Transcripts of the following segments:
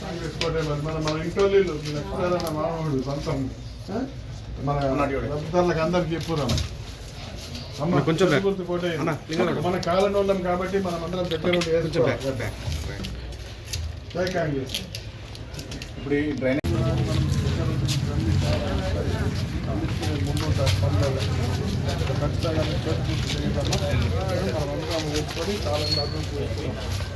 Congress party మరి మన మన ఇంట్లో లక్ష్మీనారాయణ మామూడు సొంతం? మన లబ్ధిదారులకు అందరికి చెప్పుదాం అమ్మ కొంచెం. మన కాలంలో ఉన్నాం కాబట్టి మనం అందరం దగ్గర జై కాంగ్రెస్ ఇప్పుడు ఈ డ్రైనేజ్ జై కాంగ్రెస్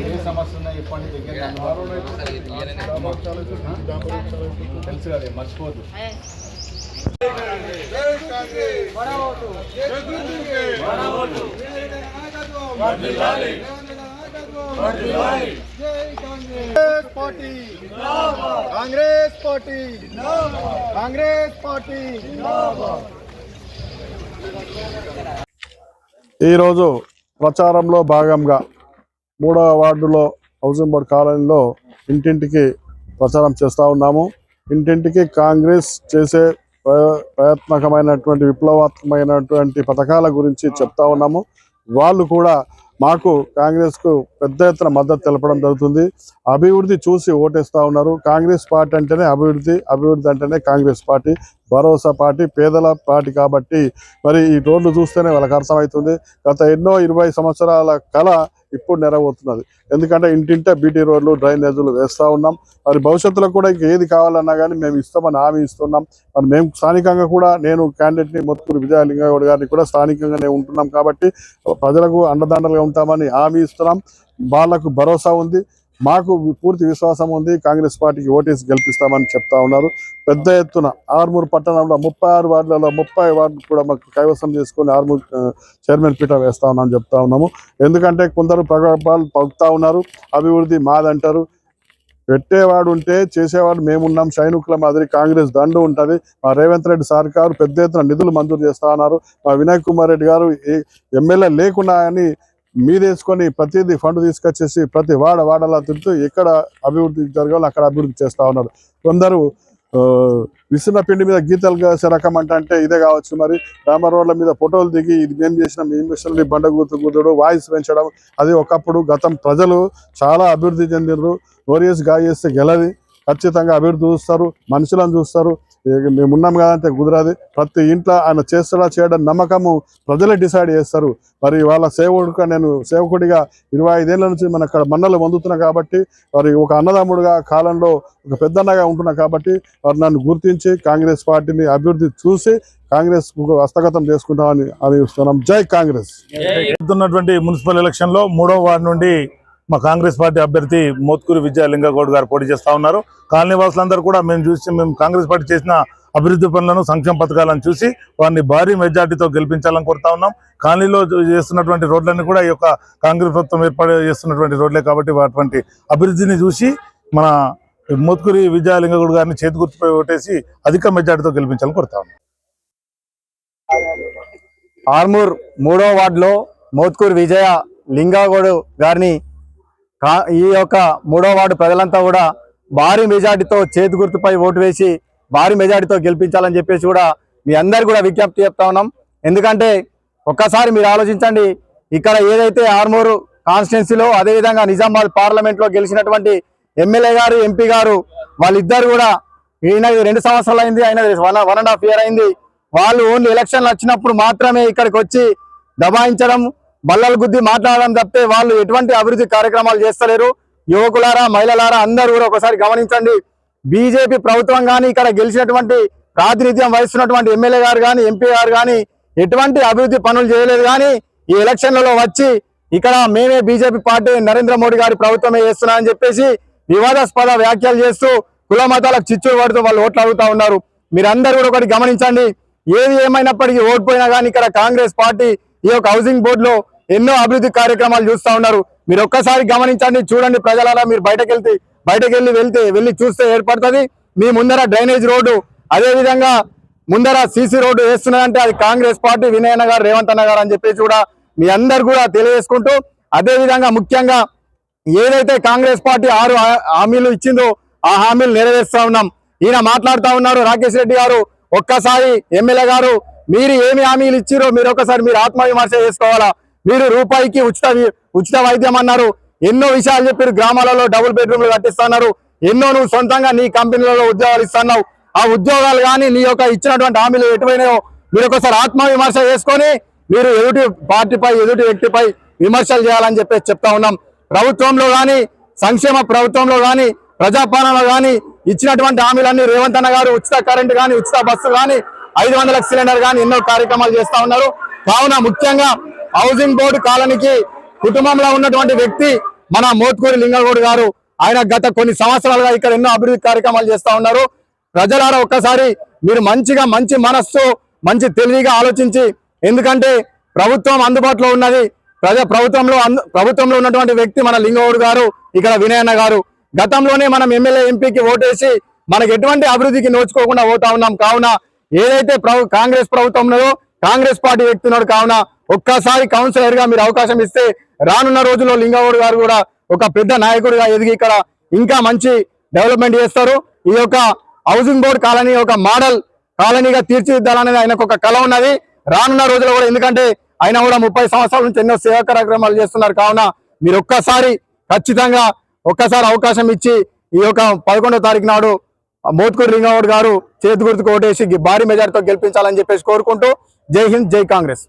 ఏ సమస్య ఉన్నా చెప్పండి దగ్గర తెలుసు కదా మర్చిపోద్దు Congress party Congress party Congress party ఈరోజు ప్రచారంలో భాగంగా మూడవ వార్డులో హౌసింగ్ బోర్డ్ కాలనీలో ఇంటింటికి ప్రచారం చేస్తూ ఉన్నాము. ఇంటింటికి కాంగ్రెస్ చేసే ప్రయత్నకమైనటువంటి విప్లవాత్మకమైనటువంటి పథకాల గురించి చెప్తా ఉన్నాము. వాళ్ళు కూడా మాకు కాంగ్రెస్కు పెద్ద ఎత్తున మద్దతు తెలపడం జరుగుతుంది. అభివృద్ధి చూసి ఓటేస్తూ ఉన్నారు. కాంగ్రెస్ పార్టీ అంటేనే అభివృద్ధి అభివృద్ధి అంటేనే కాంగ్రెస్ పార్టీ భరోసా పార్టీ పేదల పార్టీ కాబట్టి మరి ఈ రోడ్లు చూస్తేనే వాళ్ళకి అర్థమవుతుంది. గత ఎన్నో ఇరవై సంవత్సరాల కళ ఇప్పుడు నెరవేరుతున్నది. ఎందుకంటే ఇంటింటే బీటీ రోడ్లు డ్రైనేజీలు వేస్తూ ఉన్నాం. మరి భవిష్యత్తులో కూడా ఇంక ఏది కావాలన్నా కానీ మేము ఇస్తామని హామీ ఇస్తున్నాం. మరి మేము స్థానికంగా కూడా నేను క్యాండిడేట్ని మొత్తుకూరు విజయలింగగౌడ్ గారిని కూడా స్థానికంగానే ఉంటున్నాం కాబట్టి ప్రజలకు అండదండలుగా ఉంటామని హామీ ఇస్తున్నాం. వాళ్ళకు భరోసా ఉంది. మాకు పూర్తి విశ్వాసం ఉంది. కాంగ్రెస్ పార్టీకి ఓటేసి గెలిపిస్తామని చెప్తా ఉన్నారు. పెద్ద ఎత్తున ఆర్మూర్ పట్టణంలో ముప్పై ఆరు వార్డులలో ముప్పై వార్డు కూడా మాకు కైవసం చేసుకొని ఆర్మూర్ చైర్మన్ పీట వేస్తా ఉన్నామని చెప్తా ఉన్నాము. ఎందుకంటే కొందరు ప్రగల్భాలు పలుకుతా ఉన్నారు. అభివృద్ధి మాదంటారు. పెట్టేవాడు ఉంటే చేసేవాడు మేమున్నాం. సైనికుల మాదిరి కాంగ్రెస్ దండు ఉంటుంది. మా రేవంత్ రెడ్డి సర్కారు పెద్ద ఎత్తున నిధులు మంజూరు చేస్తా ఉన్నారు. మా వినయ్ కుమార్ రెడ్డి గారు ఏ- ఎమ్మెల్యే లేకున్నా అని మీదేసుకొని ప్రతిదీ ఫండ్ తీసుకొచ్చేసి ప్రతి వాడ వాడలా తింటూ ఎక్కడ అభివృద్ధి జరగాలో అక్కడ అభివృద్ధి చేస్తా ఉన్నారు. కొందరు ఆ, విసిన పిండి మీద గీతలు కాసే రకం అంటే ఇదే కావచ్చు మరి. రామ రోడ్ల మీద ఫోటోలు దిగి ఇది మేము చేసిన ఏం చేసినాం బండ గుర్తు కూతుడు వాయిస్ పెంచడం. అది ఒకప్పుడు గతం ప్రజలు చాలా అభివృద్ధి చెందినరు నోరియస్ గాయేస్తే గెలది. ఖచ్చితంగా అభివృద్ధి చూస్తారు మనుషులను చూస్తారు. మేమున్నాం మేము ఉన్నాం కదంటే కుదరదు. ప్రతి ఇంట్లో ఆయన చేస్తాడా చేయడం నమ్మకము ప్రజలే డిసైడ్ చేస్తారు. మరి వాళ్ళ సేవకుడిగా నేను సేవకుడిగా ఇరవై ఐదేళ్ళ నుంచి మన అక్కడ మన్నలు పొందుతున్నా కాబట్టి మరి ఒక అన్నదమ్ముడుగా కాలంలో ఒక పెద్దన్నగా ఉంటున్నా కాబట్టి వారు నన్ను గుర్తించి కాంగ్రెస్ పార్టీని అభివృద్ధి చూసి కాంగ్రెస్ హస్తగతం చేసుకుంటామని అనిపిస్తున్నాం జై కాంగ్రెస్. ఉన్నటువంటి మున్సిపల్ ఎలక్షన్లో మూడవ మూడో వార్డు నుండి మా కాంగ్రెస్ పార్టీ అభ్యర్థి మోత్కూరి విజయలింగగౌడ్ గారు పోటీ చేస్తా ఉన్నారు. కాలనీవాసులందరూ కూడా మేము చూసి మేము కాంగ్రెస్ పార్టీ చేసిన అభివృద్ధి పనులను సంక్షేమ పథకాలను చూసి వారిని భారీ మెజార్టీతో గెలిపించాలని కోరుతా ఉన్నాం. కాలనీలో చేస్తున్నటువంటి రోడ్లన్నీ కూడా ఈ యొక్క కాంగ్రెస్ ప్రభుత్వం ఏర్పాటు చేస్తున్నటువంటి రోడ్లే కాబట్టి అటువంటి అభివృద్ధిని చూసి మన మోత్కూరి విజయలింగగౌడ్ గారిని చేతి గుర్తుపై ఓటేసి అధిక మెజార్టీతో గెలిపించాలని కోరుతా ఉన్నాం. ఆర్మూర్ మూడో వార్డులో మోత్కూర్ విజయ లింగాగౌడ్ గారిని ఈ యొక్క మూడో వార్డు ప్రజలంతా కూడా భారీ మెజార్టీతో చేతి గుర్తుపై ఓటు వేసి భారీ మెజార్టీతో గెలిపించాలని చెప్పేసి కూడా మీ అందరు కూడా విజ్ఞప్తి చెప్తా ఉన్నాం. ఎందుకంటే ఒక్కసారి మీరు ఆలోచించండి ఇక్కడ ఏదైతే ఆర్మూరు కాన్స్టిట్యున్సీలో అదేవిధంగా నిజామాబాద్ పార్లమెంట్లో గెలిచినటువంటి ఎమ్మెల్యే గారు ఎంపీ గారు వాళ్ళిద్దరు కూడా ఈయన రెండు సంవత్సరాలు అయింది ఆయన one one and half year అయింది. వాళ్ళు ఓన్లీ ఎలక్షన్లు వచ్చినప్పుడు మాత్రమే ఇక్కడికి వచ్చి దబాయించడం బల్లలు గుద్ది మాట్లాడడం తప్పే వాళ్ళు ఎటువంటి అభివృద్ధి కార్యక్రమాలు చేస్తలేరు. యువకులారా మహిళలారా అందరూ కూడా ఒకసారి గమనించండి. బీజేపీ ప్రభుత్వం కానీ ఇక్కడ గెలిచినటువంటి ప్రాతినిధ్యం వహిస్తున్నటువంటి ఎమ్మెల్యే గారు కానీ ఎంపీ గారు కానీ ఎటువంటి అభివృద్ధి పనులు చేయలేదు కానీ ఈ ఎలక్షన్లలో వచ్చి ఇక్కడ మేమే బీజేపీ పార్టీ నరేంద్ర మోడీ గారి ప్రభుత్వమే చేస్తున్నా అని చెప్పేసి వివాదాస్పద వ్యాఖ్యలు చేస్తూ కుల మతాలకు చిచ్చులు పడుతూ వాళ్ళు ఓట్లు అడుగుతా ఉన్నారు. మీరందరూ కూడా ఒకటి గమనించండి. ఏది ఏమైనప్పటికీ ఓడిపోయినా కానీ ఇక్కడ కాంగ్రెస్ పార్టీ ఈ యొక్క హౌసింగ్ బోర్డులో ఎన్నో అభివృద్ధి కార్యక్రమాలు చూస్తూ ఉన్నారు. మీరు ఒక్కసారి గమనించండి చూడండి ప్రజలారా మీరు బయటకు వెళ్తే బయటకు వెళ్ళి వెళ్తే వెళ్ళి చూస్తే ఏర్పడుతుంది. మీ ముందర డ్రైనేజ్ రోడ్డు అదేవిధంగా ముందర సీసీ రోడ్డు వేస్తున్నదంటే అది కాంగ్రెస్ పార్టీ వినయన గారు రేవంత్ అన్న గారు అని చెప్పేసి కూడా మీ అందరు కూడా తెలియజేసుకుంటూ అదేవిధంగా ముఖ్యంగా ఏదైతే కాంగ్రెస్ పార్టీ ఆరు హా- హామీలు ఇచ్చిందో ఆ హామీలు నెరవేరుస్తా ఉన్నాం. ఈయన మాట్లాడుతూ ఉన్నారు రాకేష్ రెడ్డి గారు. ఒక్కసారి ఎమ్మెల్యే గారు మీరు ఏమి హామీలు ఇచ్చిరో మీరు ఒకసారి మీరు ఆత్మవిమర్శ చేసుకోవాలా? మీరు రూపాయికి ఉచిత ఉచిత వైద్యం అన్నారు. ఎన్నో విషయాలు చెప్పారు. గ్రామాలలో డబుల్ బెడ్రూమ్లు కట్టిస్తున్నారు. ఎన్నో నువ్వు సొంతంగా నీ కంపెనీలలో ఉద్యోగాలు ఇస్తున్నావు. ఆ ఉద్యోగాలు కానీ నీ యొక్క ఇచ్చినటువంటి హామీలు ఎటువైనాయో మీరు ఒకసారి ఆత్మవిమర్శ చేసుకొని మీరు ఎదుటి పార్టీపై ఎదుటి వ్యక్తిపై విమర్శలు చేయాలని చెప్పేసి చెప్తా ఉన్నాం. ప్రభుత్వంలో కానీ సంక్షేమ ప్రభుత్వంలో కానీ ప్రజాపాలనలో కానీ ఇచ్చినటువంటి హామీలన్నీ రేవంత్ అన్న గారు ఉచిత కరెంట్ కానీ ఉచిత బస్సు కానీ ఐదు వందల సిలిండర్ గాని ఎన్నో కార్యక్రమాలు చేస్తా ఉన్నారు. కావున ముఖ్యంగా హౌసింగ్ బోర్డు కాలనీకి కుటుంబంలో ఉన్నటువంటి వ్యక్తి మన మోత్కూరి లింగగౌడ్ గారు ఆయన గత కొన్ని సంవత్సరాలుగా ఇక్కడ ఎన్నో అభివృద్ధి కార్యక్రమాలు చేస్తా ఉన్నారు. ప్రజలారా ఒక్కసారి మీరు మంచిగా మంచి మనస్సు మంచి తెలివిగా ఆలోచించి ఎందుకంటే ప్రభుత్వం అందుబాటులో ఉన్నది. ప్రజా ప్రభుత్వంలో ప్రభుత్వంలో ఉన్నటువంటి వ్యక్తి మన లింగవుడు గారు ఇక్కడ వినయన్న గారు. గతంలోనే మనం ఎమ్మెల్యే ఎంపీకి ఓటేసి మనకు ఎటువంటి అభివృద్ధికి నోచుకోకుండా పోతా ఉన్నాం. కావున ఏదైతే కాంగ్రెస్ ప్రభుత్వం ఉన్నదో కాంగ్రెస్ పార్టీ వ్యక్తున్నాడు కావున ఒక్కసారి కౌన్సిలర్గా మీరు అవకాశం ఇస్తే రానున్న రోజుల్లో లింగవుడు గారు కూడా ఒక పెద్ద నాయకుడిగా ఎదిగి ఇక్కడ ఇంకా మంచి డెవలప్మెంట్ చేస్తారు. ఈ యొక్క హౌసింగ్ బోర్డ్ కాలనీ ఒక మోడల్ కాలనీగా తీర్చిదిద్దాలనేది ఆయనకు ఒక కళ ఉన్నది. రానున్న రోజుల్లో కూడా ఎందుకంటే ఆయన కూడా ముప్పై సంవత్సరాల నుంచి ఎన్నో సేవా కార్యక్రమాలు చేస్తున్నారు కావున మీరు ఒక్కసారి ఖచ్చితంగా ఒక్కసారి అవకాశం ఇచ్చి ఈ యొక్క పదకొండో తారీఖు నాడు మోత్కూరు లింగౌడ్ గారు చేతి గుర్తు కోటేసి భారీ మెజార్టీతో గెలిపించాలని చెప్పేసి కోరుకుంటూ జై హింద్ జై కాంగ్రెస్.